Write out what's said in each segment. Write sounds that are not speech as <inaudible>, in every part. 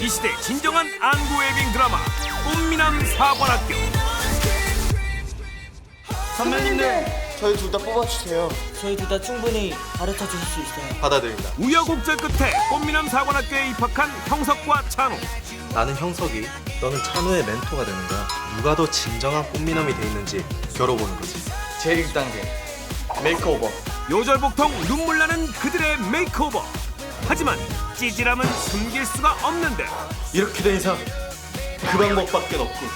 이 시대 진정한 안구 웨빙 드라마 꽃미남 사관학교 선배님들 저희 둘 다 뽑아주세요 저희 둘 다 충분히 가르쳐 주실 수 있어요. 받아들인다. 우여곡절 끝에 꽃미남 사관학교에 입학한 형석과 찬우 나는 형석이, 너는 찬우의 멘토가 되는 거야. 누가 더 진정한 꽃미남이 돼 있는지 겨뤄보는 거지. 제1단계 메이크오버 요절복통 눈물 나는 그들의 메이크오버 하지만 찌질함은 숨길 수가 없는데 이렇게 된 이상 그 방법밖에 없군.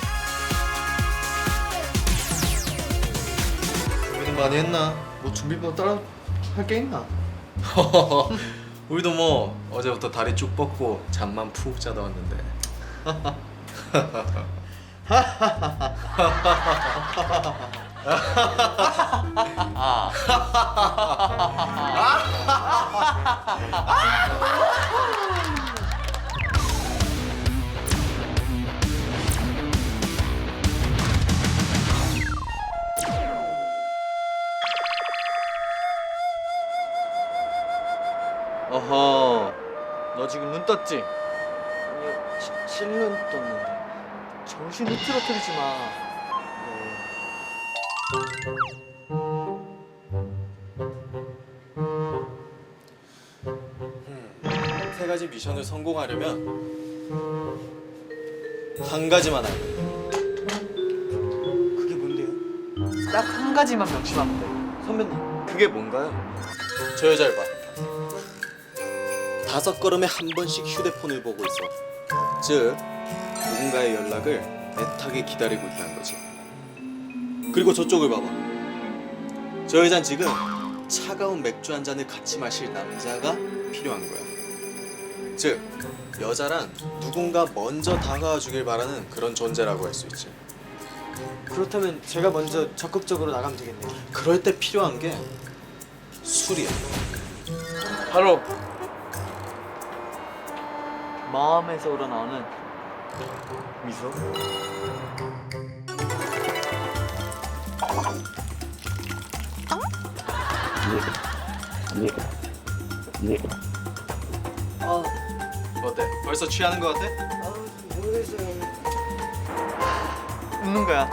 준비는 많이 했나? 뭐 준비보다 따라 할 게 있나? <laughs> 우리도 뭐 어제부터 다리 쭉 뻗고 잠만 푹 자다 왔는데. <laughs> <laughs> 어허 너 지금 눈 떴지? 아니요 시, 실눈 떴는데 정신 흐트러뜨리지 마 네. 세 가지 미션을 성공하려면 한 가지만 돼. 그게 뭔데요? 딱 한 가지만 명심하면 돼 선배님 그게 뭔가요? 저 여자를 봐. 다섯 걸음에 한 번씩 휴대폰을 보고 있어. 즉 누군가의 연락을 애타게 기다리고 있다는 거지. 그리고 저쪽을 봐봐. 저 여잔 지금 차가운 맥주 한 잔을 같이 마실 남자가 필요한 거야. 즉 여자란 누군가 먼저 다가와 주길 바라는 그런 존재라고 할 수 있지. 그렇다면 제가 먼저 적극적으로 나가면 되겠네요 그럴 때 필요한 게 술이야. 바로 마음에서 우러나오는 미소 아, 어때? 벌써 취하는 거 같아? 모르겠어요 웃는 거야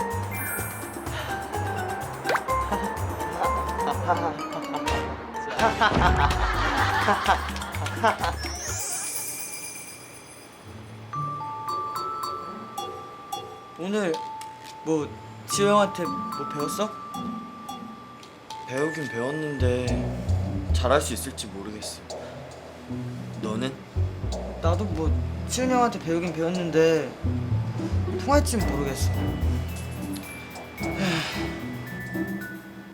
오늘 뭐 지호 형한테 뭐 배웠어? 배우긴 배웠는데 잘할 수 있을지 모르겠어 너는? 나도 뭐 지훈 형한테 배우긴 배웠는데 통할지 모르겠어.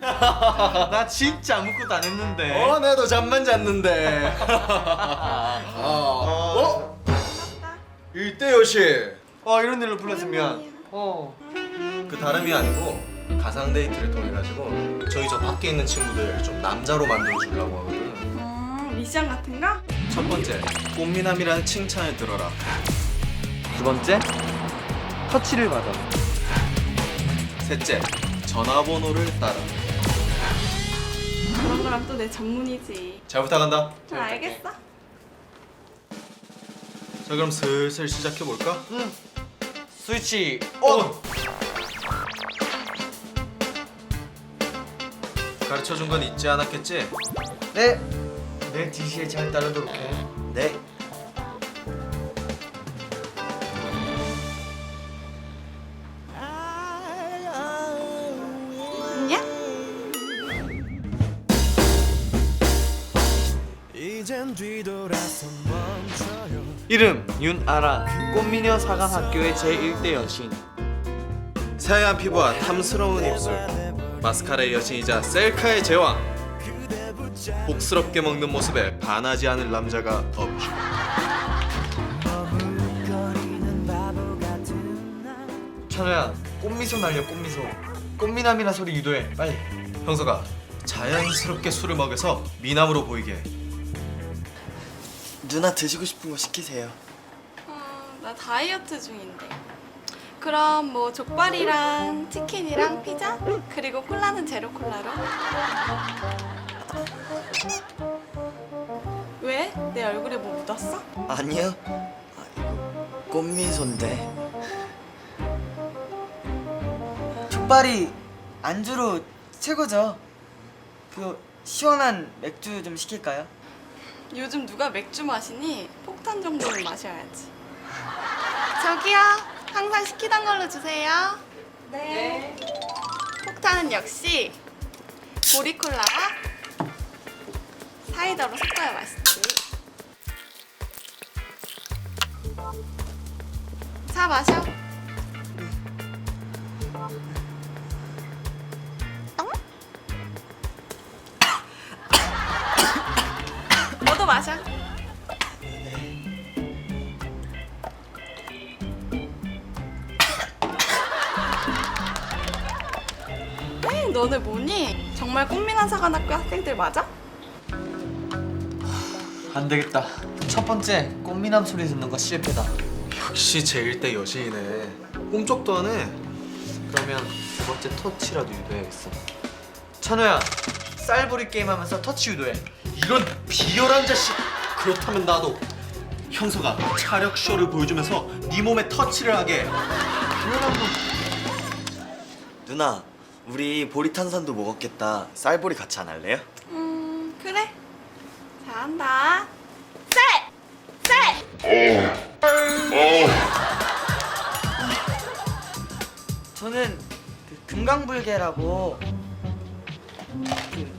<laughs> 나 진짜 아무것도 안 했는데 어, 나도 잠만 잤는데. <laughs> 어? 일대 요시. 어 이런 일로 불렀으면 어 그 다름이 아니고 가상 데이트를 통해 가지고 저희 저 밖에 있는 친구들 좀 남자로 만들어 주려고 하거든. 음, 미션 같은 거? 첫 번째, 꽃미남이라는 칭찬을 들어라. 두 번째 터치를 받아 셋째, 전화번호를 따라. 그런 거랑 또 내 전문이지. 잘 부탁한다. 잘 알겠어. 자, 그럼 슬슬 시작해 볼까? 스위치 온! 가르쳐 준 건 잊지 않았겠지? 네! 내 지시에 잘 따르도록 해 네. 있냐? 이름 윤아라 꽃미녀 사관학교의 제1대 여신 새하얀 피부와 탐스러운 입술 마스카라의 여신이자 셀카의 제왕. 복스럽게 먹는 모습에 반하지 않을 남자가 없죠. 찬호야 꽃미소 날려 꽃미소. 꽃미남이라 소리 유도해 빨리. 형서가 자연스럽게 술을 먹여서 미남으로 보이게. 해. 누나 드시고 싶은 거 시키세요. 어, 나 다이어트 중인데. 그럼 뭐 족발이랑 치킨이랑 피자 그리고 콜라는 제로 콜라로. 왜? 내 얼굴에 뭐 묻었어? 아니요 아, 이거 꽃미소인데 족발이 안주로 최고죠 그 시원한 맥주 좀 시킬까요? 요즘 누가 맥주 마시니? 폭탄 정도는 마셔야지. 저기요. 항상 시키던 걸로 주세요. 네. 폭탄은 역시 보리콜라와 사이다로 섞어야 맛있지. 자 마셔. 너네 뭐니? 정말 꽃미남 사관학교 학생들 맞아? 안 되겠다. 첫 번째 꽃미남 소리 듣는 거 실패다. 역시 제1대 여신이네. 꼼짝도 안 해. 그러면 두 번째 터치라도 유도해야겠어. 찬호야, 쌀부리 게임하면서 터치 유도해. 이런 비열한 자식. 그렇다면 나도 형서가 차력 쇼를 보여주면서 네 몸에 터치를 하게. 그러면 뭐 누나 우리 보리탄산도 먹었겠다 쌀보리 같이 안 할래요? 음 그래. 자 한다. 쌀! 쌀! 저는 그 금강불개라고 그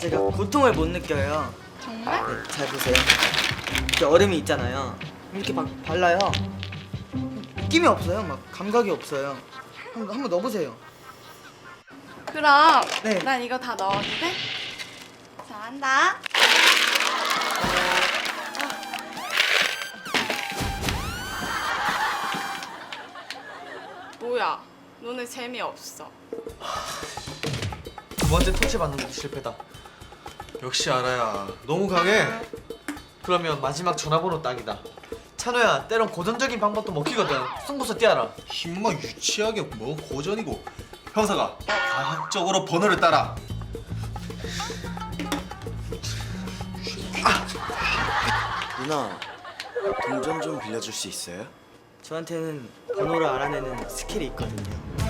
제가 고통을 못 느껴요 정말? 네, 잘 보세요. 이렇게 얼음이 있잖아요. 이렇게 막 발라요. 느낌이 없어요. 막 감각이 없어요. 한번 한번 넣어보세요. 그럼 네. 난 이거 다 넣어도 돼? 자 한다. 뭐야? 너네 재미없어. 두 번째 터치 받는 것도 실패다. 역시 알아야. 너무 강해. 그러면 마지막 전화번호 딱이다. 찬호야, 때론 고전적인 방법도 먹히거든. 승부수 띄어라. 힘만 유치하게 뭐 고전이고. 형사가 과학적으로 번호를 따라. 누나 동전 좀 빌려줄 수 있어요? 저한테는 번호를 알아내는 스킬이 있거든요.